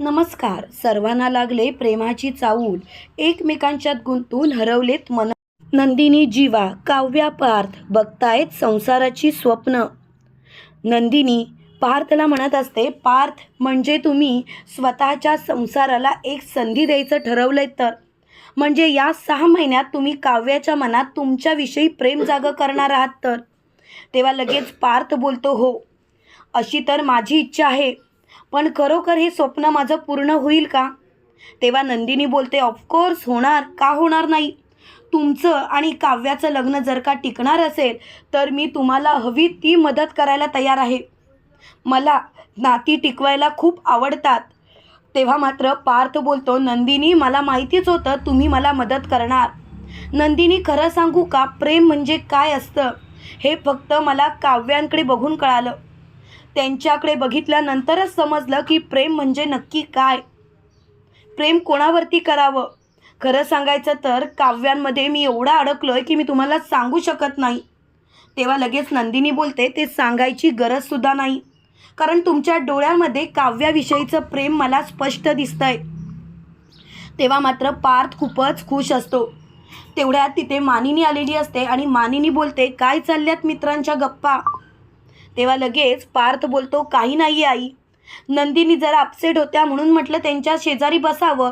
नमस्कार. सर्वांना लागले प्रेमाची चाऊल. एकमेकांच्यात गुंतून हरवलेत मन नंदिनी जीवा काव्या पार्थ बघतायत संसाराची स्वप्न. नंदिनी पार्थला म्हणत असते पार्थ म्हणजे तुम्ही स्वतःच्या संसाराला एक संधी द्यायचं ठरवलंय तर? म्हणजे या सहा महिन्यात तुम्ही काव्याच्या मनात तुमच्याविषयी प्रेम जागं करणार आहात तर? तेव्हा लगेच पार्थ बोलतो हो. अशी तर माझी इच्छा आहे. पण खरोखर हे स्वप्न माझं पूर्ण होईल का? तेव्हा नंदिनी बोलते ऑफकोर्स होणार. का होणार नाही? तुमचं आणि काव्याचं लग्न जर का टिकणार असेल तर मी तुम्हाला हवी ती मदत करायला तयार आहे. मला नाती टिकवायला खूप आवडतात. तेव्हा मात्र पार्थ बोलतो नंदिनी मला माहितीच होतं तुम्ही मला मदत करणार. नंदिनी खरं सांगू का? प्रेम म्हणजे काय असतं? हे फक्त मला काव्यांकडे बघून कळालं. त्यांच्याकडे बघितल्यानंतरच समजलं की प्रेम म्हणजे नक्की काय. प्रेम कोणावरती करावं? खरं सांगायचं तर काव्यांमध्ये मी एवढा अडकलो आहे की मी तुम्हाला सांगू शकत नाही. तेव्हा लगेच नंदिनी बोलते ते सांगायची गरजसुद्धा नाही. कारण तुमच्या डोळ्यामध्ये काव्याविषयीचं प्रेम मला स्पष्ट दिसतंय. तेव्हा मात्र पार्थ खूपच खुश असतो. तेवढ्यात तिथे मानिनी आलेली असते आणि मानिनी बोलते काय चालल्यात मित्रांच्या गप्पा? तेव्हा लगेच पार्थ बोलतो काही नाही आई. नंदिनी जरा अपसेट होत्या म्हणून म्हटलं त्यांच्या शेजारी बसावं.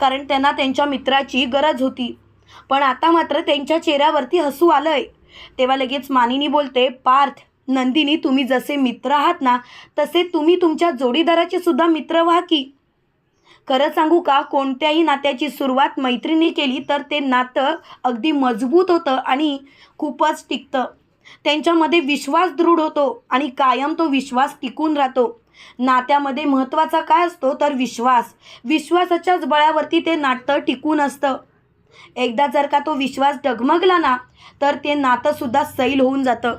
कारण त्यांना त्यांच्या मित्राची गरज होती. पण आता मात्र त्यांच्या चेहऱ्यावरती हसू आलंय. तेव्हा लगेच मानिनी बोलते पार्थ नंदिनी तुम्ही जसे मित्र आहात ना तसे तुम्ही तुमच्या जोडीदाराचे सुद्धा मित्र व्हा की. खरं सांगू का कोणत्याही नात्याची सुरुवात मैत्रिणी केली तर ते नातं अगदी मजबूत होतं आणि खूपच टिकतं. त्यांच्यामध्ये विश्वास दृढ होतो आणि कायम तो विश्वास टिकून राहतो. नात्यामध्ये महत्त्वाचा काय असतो तर विश्वास. विश्वासाच्याच बळावरती ते नातं टिकून असतं. एकदा जर का तो विश्वास डगमगला ना तर ते नातंसुद्धा सैल होऊन जातं.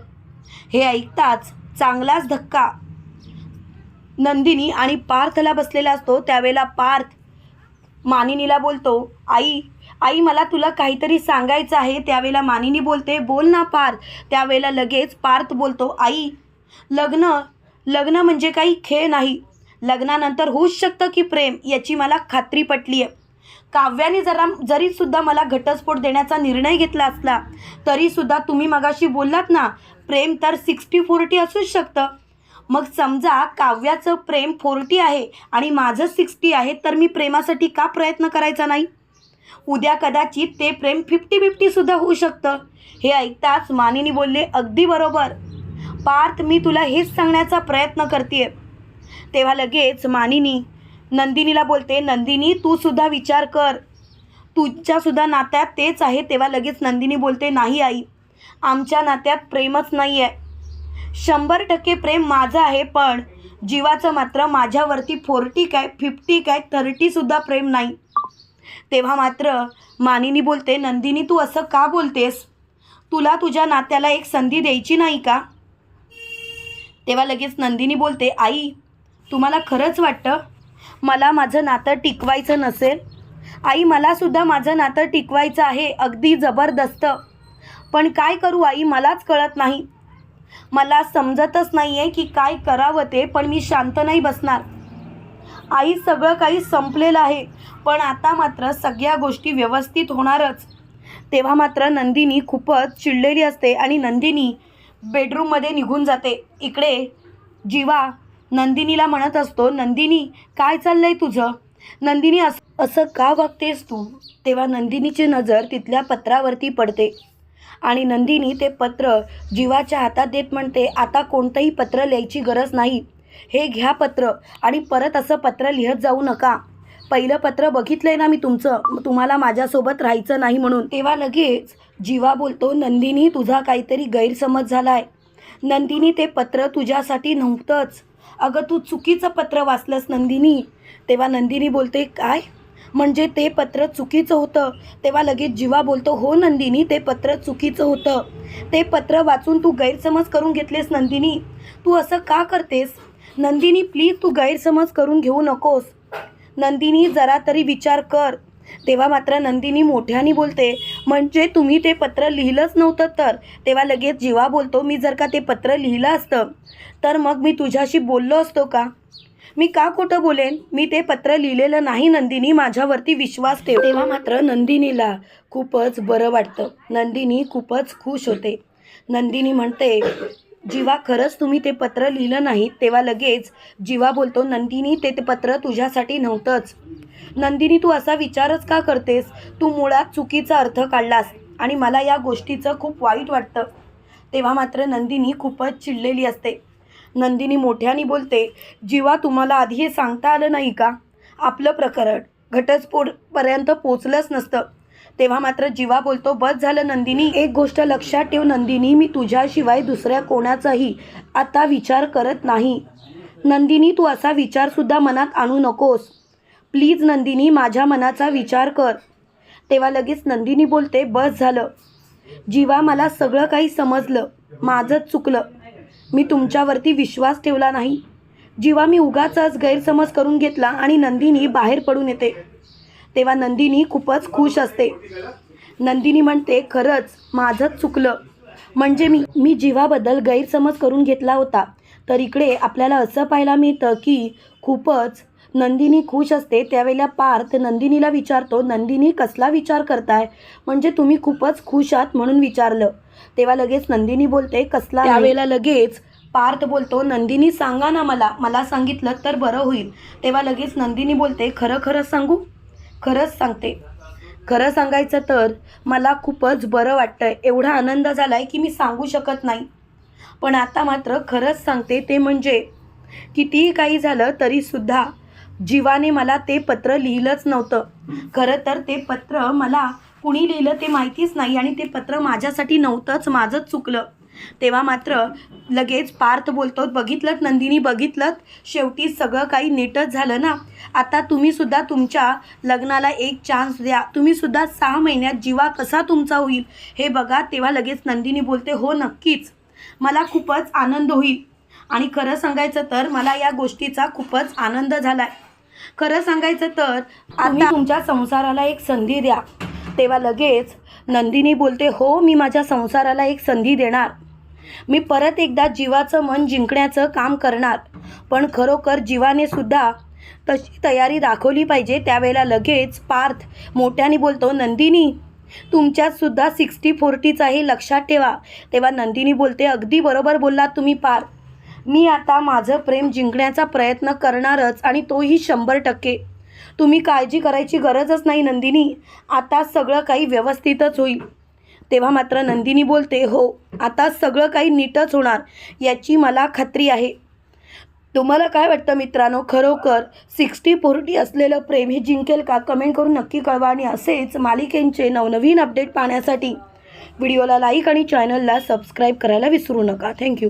हे ऐकताच चांगलाच धक्का नंदिनी आणि पार्थला बसलेला असतो. त्यावेळेला पार्थ मानिनीला बोलतो आई आई मला तुला काहीतरी सांगायचं आहे. त्यावेळेला मानिनी बोलते बोल ना पार्थ. त्यावेळेला लगेच पार्थ बोलतो आई लग्न लग्न म्हणजे काही खेळ नाही. लग्नानंतर होऊच शकतं की प्रेम याची मला खात्री पटली आहे काव्याने जरा जरीसुद्धा मला घटस्फोट देण्याचा निर्णय घेतला असला तरीसुद्धा तुम्ही मगाशी बोललात ना प्रेम तर सिक्स्टी फोर्टी असूच शकतं. मग समजा काव्याचं प्रेम फोर्टी आहे आणि माझं सिक्स्टी आहे तर मी प्रेमासाठी का प्रयत्न करायचा नाही? उद्या कदाचित ते प्रेम फिफ्टी फिफ्टीसुद्धा होऊ शकतं. हे ऐकताच मानिनी बोलले अगदी बरोबर. पार्थ मी तुला हेच सांगण्याचा प्रयत्न करते तेव्हा लगेच मानिनी नंदिनीला बोलते नंदिनी तू सुद्धा विचार कर. तुझ्यासुद्धा नात्यात तेच आहे. तेव्हा लगेच नंदिनी बोलते नाही आई आमच्या नात्यात प्रेमच नाही आहे शंभर टक्के प्रेम माझं आहे पण जीवाचं मात्र माझ्यावरती फोर्टी काय फिफ्टी काय थर्टीसुद्धा प्रेम नाही. तेव्हा मात्र मानिनी बोलते नंदिनी तू असं का बोलतेस? तुला तुझ्या नात्याला एक संधी द्यायची नाही का? तेव्हा लगेच नंदिनी बोलते आई तुम्हाला खरंच वाटतं? मला माझं नातं टिकवायचं नसेल? आई मलासुद्धा माझं नातं टिकवायचं आहे अगदी जबरदस्त. पण काय करू आई मलाच कळत नाही. मला समजतच नाही आहे की काय करावं ते पण मी शांत नाही बसणार. आई सगळं काही संपलेलं आहे. पण आता मात्र सगळ्या गोष्टी व्यवस्थित होणारच. तेव्हा मात्र नंदिनी खूपच चिडलेली असते आणि नंदिनी बेडरूममध्ये निघून जाते. इकडे जीवा नंदिनीला म्हणत असतो नंदिनी काय चाललंय तुझं? नंदिनी असं असं का वागतेस तू? तेव्हा नंदिनीची नजर तिथल्या पत्रावरती पडते. आणि नंदिनी ते पत्र जीवाच्या हातात देत म्हणते आता कोणतंही पत्र लिहायची गरज नाही. हे घ्या पत्र आणि परत असं पत्र लिहत जाऊ नका. पहिलं पत्र बघितलंय ना मी तुमचं तुम्हाला माझ्यासोबत राहायचं नाही म्हणून. तेव्हा लगेच जीवा बोलतो नंदिनी तुझा काहीतरी गैरसमज झाला आहे नंदिनी ते पत्र तुझ्यासाठी नव्हतंच. अगं तू चुकीचं पत्र वाचलंस नंदिनी. तेव्हा नंदिनी बोलते काय? म्हणजे ते पत्र चुकीचं होतं? तेव्हा लगेच जीवा बोलतो हो नंदिनी ते पत्र चुकीचं होतं. ते पत्र वाचून तू गैरसमज करून घेतलेस नंदिनी. तू असं का करतेस? नंदिनी प्लीज तू गैरसमज करून घेऊ नकोस. नंदिनी जरा तरी विचार कर. तेव्हा मात्र नंदिनी मोठ्याने बोलते म्हणजे तुम्ही ते पत्र लिहिलंच नव्हतं तर? तेव्हा लगेच जीवा बोलतो मी जर का ते पत्र लिहिलं असतं तर मग मी तुझ्याशी बोललो असतो का? मी का खोटं बोलेन? मी ते पत्र लिहिलेलं नाही नंदिनी माझ्यावरती विश्वास ठेव. तेव्हा मात्र नंदिनीला खूपच बरं वाटतं. नंदिनी खूपच खुश होते. नंदिनी म्हणते जीवा खरंच तुम्ही ते पत्र लिहिलं नाही तेव्हा लगेच जीवा बोलतो नंदिनी ते ते पत्र तुझ्यासाठी नव्हतंच. नंदिनी तू असा विचारच का करतेस? तू मुळात चुकीचा अर्थ काढलास आणि मला या गोष्टीचं खूप वाईट वाटतं. तेव्हा मात्र नंदिनी खूपच चिडलेली असते. नंदिनी मोठ्याने बोलते जीवा तुम्हाला आधी हे सांगता आलं नाही का? आपलं प्रकरण घटस्फोटपर्यंत पोचलंच नसतं. तेव्हा मात्र जीवा बोलतो बस झालं नंदिनी एक गोष्ट लक्षात ठेव नंदिनी मी तुझ्याशिवाय दुसऱ्या कोणाचाही आता विचार करत नाही. नंदिनी तू असा विचारसुद्धा मनात आणू नकोस. प्लीज नंदिनी माझ्या मनाचा विचार कर. तेव्हा लगेच नंदिनी बोलते बस झालं. जीवा मला सगळं काही समजलं. माझंच चुकलं. मी तुमच्यावरती विश्वास ठेवला नाही. जीवा मी उगाचाच गैरसमज करून घेतला आणि नंदिनी बाहेर पडून येते. तेव्हा नंदिनी खूपच खुश असते. नंदिनी म्हणते खरंच माझंच चुकलं. म्हणजे मी मी जीवाबद्दल गैरसमज करून घेतला होता. तर इकडे आपल्याला असं पाहायला मिळतं की खूपच नंदिनी खुश असते. त्यावेळेला पार्थ नंदिनीला विचारतो नंदिनी कसला विचार करताय? म्हणजे तुम्ही खूपच खुश आहात म्हणून विचारलं. तेव्हा लगेच नंदिनी बोलते कसला? त्यावेळेला लगेच पार्थ बोलतो नंदिनी सांगा ना मला. मला सांगितलं तर बरं होईल. तेव्हा लगेच नंदिनी बोलते खरं खरं सांगू? खरंच सांगते. खरं सांगायचं तर मला खूपच बरं वाटतंय. एवढा आनंद झाला आहे की मी सांगू शकत नाही. पण आता मात्र खरंच सांगते ते म्हणजे कितीही काही झालं तरीसुद्धा जीवाने मला ते पत्र लिहिलंच नव्हतं. खरं तर ते पत्र मला कुणी लिहिलं ते माहितीच नाही आणि ते पत्र माझ्यासाठी नव्हतंच माझंच चुकलं. तेव्हा मात्र लगेच पार्थ बोलतो बघितलं नंदिनी बघितलं शेवटी सगळं काही नीटच झालं ना? आता तुम्हीसुद्धा तुमच्या लग्नाला एक चान्स द्या. तुम्हीसुद्धा सहा महिन्यात जीवा कसा तुमचा होईल? हे बघा तेव्हा लगेच नंदिनी बोलते हो नक्कीच. मला खूपच आनंद होईल. आणि खरं सांगायचं तर मला या गोष्टीचा खूपच आनंद झाला आहे खरं सांगायचं तर आता तुमच्या संसाराला एक संधी द्या. तेव्हा लगेच नंदिनी बोलते हो मी माझ्या संसाराला एक संधी देणार. मी परत एकदा जीवाचं मन जिंकण्याचं काम करणार पण खरोखर जीवाने सुद्धा तशी तयारी दाखवली पाहिजे त्यावेळेला लगेच पार्थ मोठ्याने बोलतो नंदिनी तुमच्यात सुद्धा सिक्स्टी फोर्टीचा हे लक्षात ठेवा. तेव्हा नंदिनी बोलते अगदी बरोबर बोललात तुम्ही पार्थ. मी आता माझं प्रेम जिंकण्याचा प्रयत्न करणारच आणि तोही शंभर टक्के. तुम्ही काळजी करायची गरजच नाही नंदिनी. आता सगळं काही व्यवस्थितच होईल. तेव्हा मात्र नंदिनी बोलते हो आता सगळं काही नीटच होणार याची मला खात्री आहे. तुम्हाला काय वाटतं मित्रांनो? खरोखर सिक्स्टी फोर्टी असलेलं प्रेम हे जिंकेल का? कमेंट करून नक्की कळवा आणि असेच मालिकेंचे नवनवीन अपडेट पाहण्यासाठी व्हिडिओला लाईक आणि चॅनलला सबस्क्राईब करायला विसरू नका. थँक्यू.